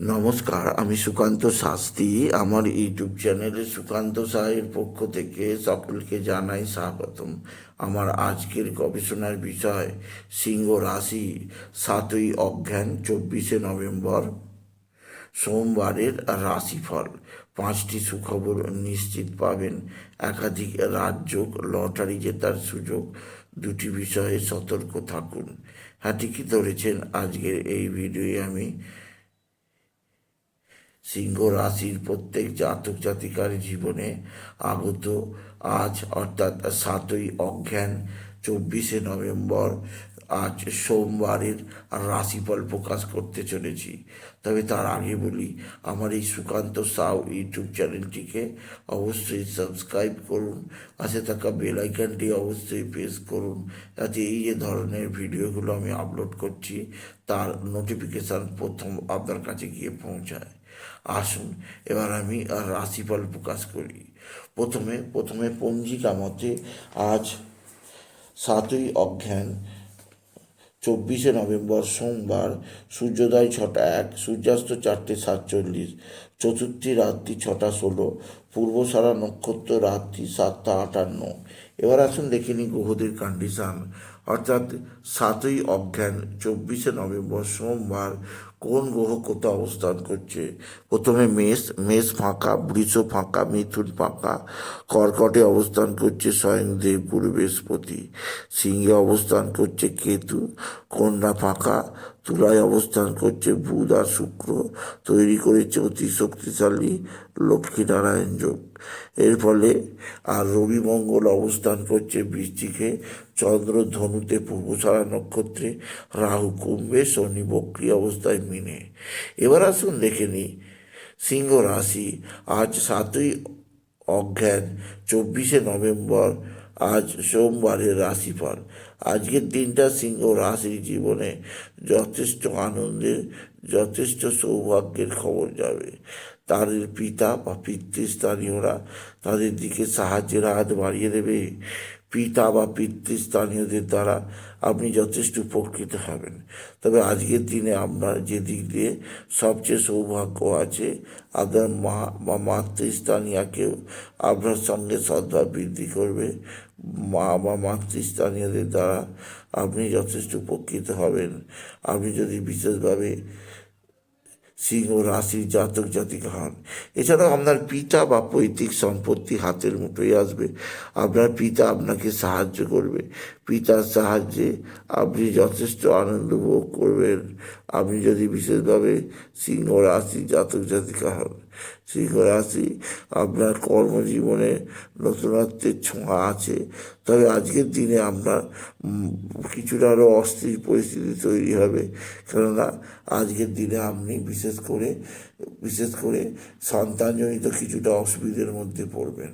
নমস্কার, আমি সুকান্ত শাস্ত্রী। আমার ইউটিউব চ্যানেলে সুকান্ত সাহের পক্ষ থেকে সকলকে জানাই স্বাগতম। আমার আজকের গবেষণার বিষয়, সিংহ রাশি, সাতই অজ্ঞান, চব্বিশে নভেম্বর, সোমবারের রাশিফল। পাঁচটি সুখবর নিশ্চিত পাবেন। একাধিক রাজ্য লটারি জেতার সুযোগ, দুটি বিষয়ে সতর্ক থাকুন। হ্যাঁ ঠিকই ধরেছেন। আজকের এই ভিডিওয়ে আমি সিংহ রাশির প্রত্যেক জাতক জাতিকার জীবনে আগত। আজ অর্থাৎ সাতই অজ্ঞান চব্বিশে নভেম্বর, আজ সোমবারের রাশিফল প্রকাশ করতে চলেছি। তবে তার আগে বলি, আমার এই সুকান্ত সাউ ইউটিউব চ্যানেলটিকে অবশ্যই সাবস্ক্রাইব করুন, পাশে থাকা বেল আইকনটি অবশ্যই প্রেস করুন, যাতে এই যে ধরনের ভিডিওগুলো আমি আপলোড করছি, তার নোটিফিকেশান প্রথম আপনার কাছে গিয়ে পৌঁছায়। আসুন, এবার আমি আর রাশিফল প্রকাশ করি। প্রথমে প্রথমে পঞ্জিকা মতে আজ সাতই অজ্ঞান চব্বিশে নভেম্বর সোমবার, সূর্যোদয় ছটা এক, সূর্যাস্ত চারটে সাতচল্লিশ, চতুর্থী রাত্রি ছটা ষোলো, পূর্বসারা নক্ষত্র রাত্রি সাতটা আটান্ন। এবার আসুন দেখে নিই গ্রহদের কন্ডিশন অর্থাৎ সাতই অজ্ঞান চব্বিশে নভেম্বর সোমবার কোন গ্রহ কোথাও অবস্থান করছে? প্রথমে মেষ মেষ ফাঁকা, বৃষ ফাঁকা, মিথুন ফাঁকা, কর্কটে অবস্থান করছে স্বয়ং দেব বৃহস্পতি, সিংহে অবস্থান করছে কেতু, কন্যা ফাঁকা তুলায় অবস্থান করছে বুধ আর শুক্র। তৈরি করেছে অতি শক্তিশালী লক্ষ্মীনারায়ণ যোগ। এর ফলে আর রবি মঙ্গল অবস্থান করছে বৃষ্টিকে চন্দ্র ধনুতে পূর্বসারা নক্ষত্রে, রাহু কুম্ভে, শনি বক্রি অবস্থায় মিনে। এবার আসুন দেখে নিই। সিংহ রাশি, আজ সাতই অজ্ঞান, চব্বিশে নভেম্বর আজ সোমবারের রাশিফল। আজকের দিনটা সিংহ রাশির জীবনে যথেষ্ট আনন্দের, যথেষ্ট সৌভাগ্যের খবর যাবে। তাদের পিতা বা পিতৃস্থানীয়রা তাদের দিকে সাহায্যের হাত বাড়িয়ে দেবে। পিতা বা পিতৃস্থানীয়দের দ্বারা আপনি যথেষ্ট উপকৃত হবেন। তবে আজকের দিনে আপনার যে দিক দিয়ে সবচেয়ে সৌভাগ্য আছে আপনার মা বা মাতৃস্থানীয়াকেও আপনার সঙ্গে সদ্ভাব বৃদ্ধি করবে। মা বা মাতৃস্থানীয়দের দ্বারা আপনি যথেষ্ট উপকৃত হবেন। আপনি যদি বিশেষভাবে সিংহ রাশির জাতক, জাতিকা হন। এছাড়াও আপনার পিতা বা পৈতৃক সম্পত্তি হাতের মুঠোয় আসবে। আপনার পিতা আপনাকে সাহায্য করবে। পিতার সাহায্যে আপনি যথেষ্ট আনন্দ ভোগ করবেন। আপনি যদি বিশেষভাবে সিংহ, রাশি, জাতক, জাতিকা হন, সিংহ, রাশি আপনার কর্মজীবনে নতুনত্বের ছোঁয়া আছে। তবে আজকের দিনে আপনার কিছুটা আরও অস্থির পরিস্থিতি তৈরি হবে। কেননা আজকের দিনে আপনি বিশেষ করে, বিশেষ করে সন্তানজনিত কিছুটা অসুবিধের মধ্যে পড়বেন।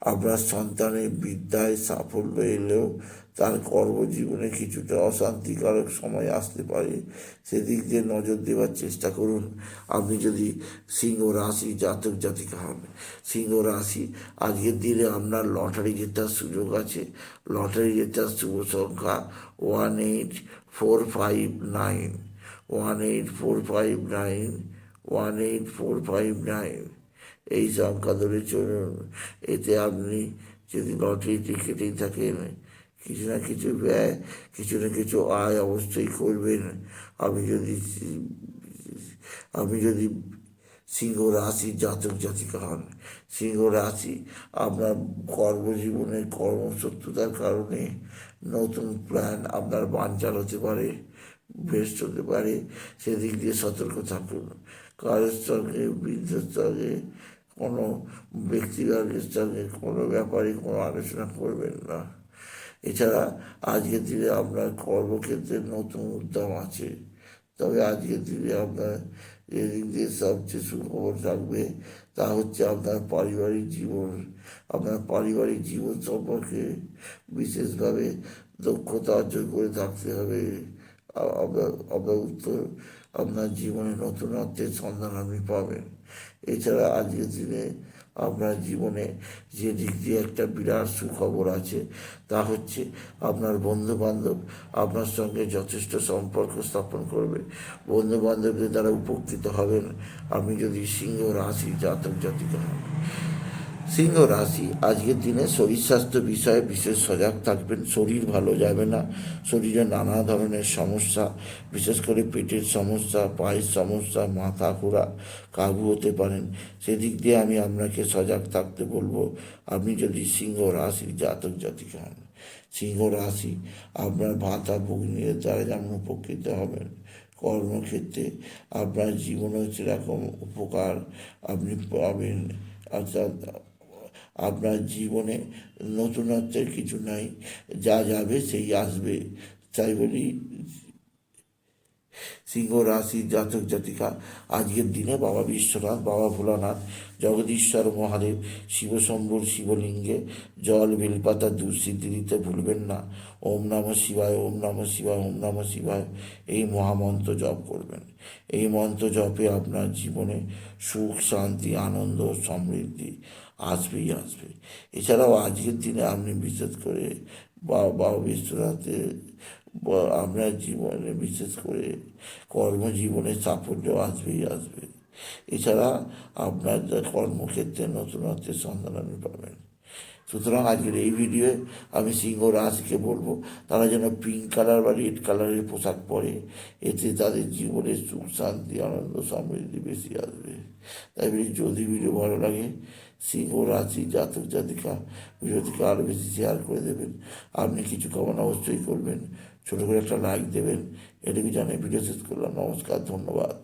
আপনার সন্তানের বিদ্যায় সাফল্য এলেও তার কর্মজীবনে কিছুটা অশান্তিকারক সময় আসতে পারে। সেদিক দিয়ে নজর দেওয়ার চেষ্টা করুন। আপনি যদি সিংহ রাশি জাতক জাতিকা হন, সিংহ রাশি আজকের দিনে আপনার লটারি জেতার সুযোগ আছে। লটারি জেতার শুভ সংখ্যা one eight four five nine. One eight four five nine, one eight four five nine. এই সংখ্যা ধরে চলুন। এতে আপনি যদি লটারি টিকেটেই থাকেন, কিছু না কিছু ব্যয়, কিছু না কিছু আয় অবশ্যই করবেন। আপনি যদি আপনি যদি সিংহ রাশি জাতক জাতিকা হন, সিংহ রাশি আপনার কর্মজীবনের কর্মশত্রুতার কারণে নতুন প্ল্যান আপনার বানচাল হতে পারে। বেস্ট হতে পারে, সেদিক দিয়ে সতর্ক থাকুন। কারোর সঙ্গে বৃদ্ধের সঙ্গে কোনো ব্যক্তিগতের সঙ্গে কোনো ব্যাপারে কোনো আলোচনা করবেন না। এছাড়া আজকের দিনে আপনার কর্মক্ষেত্রে নতুন উদ্যম আছে। তবে আজকের দিনে আপনার এদিক দিয়ে সবচেয়ে সুখবর থাকবে, তা হচ্ছে আপনার পারিবারিক জীবন। আপনার পারিবারিক জীবন সম্পর্কে বিশেষভাবে দক্ষতা অর্জন করে থাকতে হবে। আপনার আপনার জীবনে নতুনত্বের সন্ধান আপনি পাবেন। এছাড়া আজকের দিনে আপনার জীবনে যে দিক দিয়ে একটা বিরাট সুখবর আছে, তা হচ্ছে আপনার বন্ধু বান্ধব আপনার সঙ্গে যথেষ্ট সম্পর্ক স্থাপন করবে। বন্ধু বান্ধবদের দ্বারা উপকৃত হবেন। আপনি যদি সিংহ, রাশি, জাতক, জাতিকা সিংহ রাশি, আজকের দিনে শরীর স্বাস্থ্য বিষয়ে বিশেষ সজাগ থাকবেন, শরীর ভালো যাবে না, শরীরে নানা ধরনের সমস্যা, বিশেষ করে পেটের সমস্যা, পায়ের সমস্যা, মাথা ঘোরা, কাবু হতে পারেন। সেদিক দিয়ে আমি আপনাকে সজাগ থাকতে বলব, আপনি যদি সিংহ রাশির জাতক জাতিকা হন, সিংহ রাশি আপনার ভাতা ভগ্নীর দ্বারা যেমন উপকৃত হবেন, কর্মক্ষেত্রে আপনার জীবনে সেরকম উপকার আপনি পাবেন অর্থাৎ আপনার জীবনে নতুনত্বের কিছু নাই। যা যাবে সেই আসবে। তাই বলি সিংহ রাশি, জাতক জাতিকা, আজকের দিনে বাবা বিশ্বনাথ, বাবা ভোলানাথ, জগদীশ্বর মহাদেব শিবশম্ভুর শিবলিঙ্গে, জল, বেলপাতা দুঃসিদ্ধি দিতে ভুলবেন না। ওম নম শিবায়, ওম নম শিবায়, ওম নম শিবায়। এই মহামন্ত্র জপ করবেন। এই মন্ত্র জপে আপনার জীবনে সুখ, শান্তি, আনন্দ, সমৃদ্ধি আসবেই আসবে। এছাড়াও আজকের দিনে আপনি বিশেষ করে বাবা বিশ্বনাথের আপনার জীবনে, বিশেষ করে কর্মজীবনে সাফল্য আসবেই আসবে। এছাড়া আপনার কর্মক্ষেত্রে নতুনত্বের সন্ধান আপনি পাবেন। সুতরাং আজকের এই ভিডিওয়ে আমি সিংহ রাশিকে বলব, তারা যেন পিঙ্ক কালার বা রেড কালারের পোশাক পরে, এতে তাদের জীবনে সুখ, শান্তি, আনন্দ সমৃদ্ধি বেশি আসবে। তাই যদি ভিডিও ভালো লাগে, সিংহ রাশি জাতক জাতিকা ভিডিওটিকে আরও বেশি শেয়ার করে দেবেন। আপনি কিছু কামনা অবশ্যই করবেন। ছোটো করে একটা লাইক দেবেন। এটুকু জানিয়ে ভিডিও শেষ করলাম। নমস্কার, ধন্যবাদ।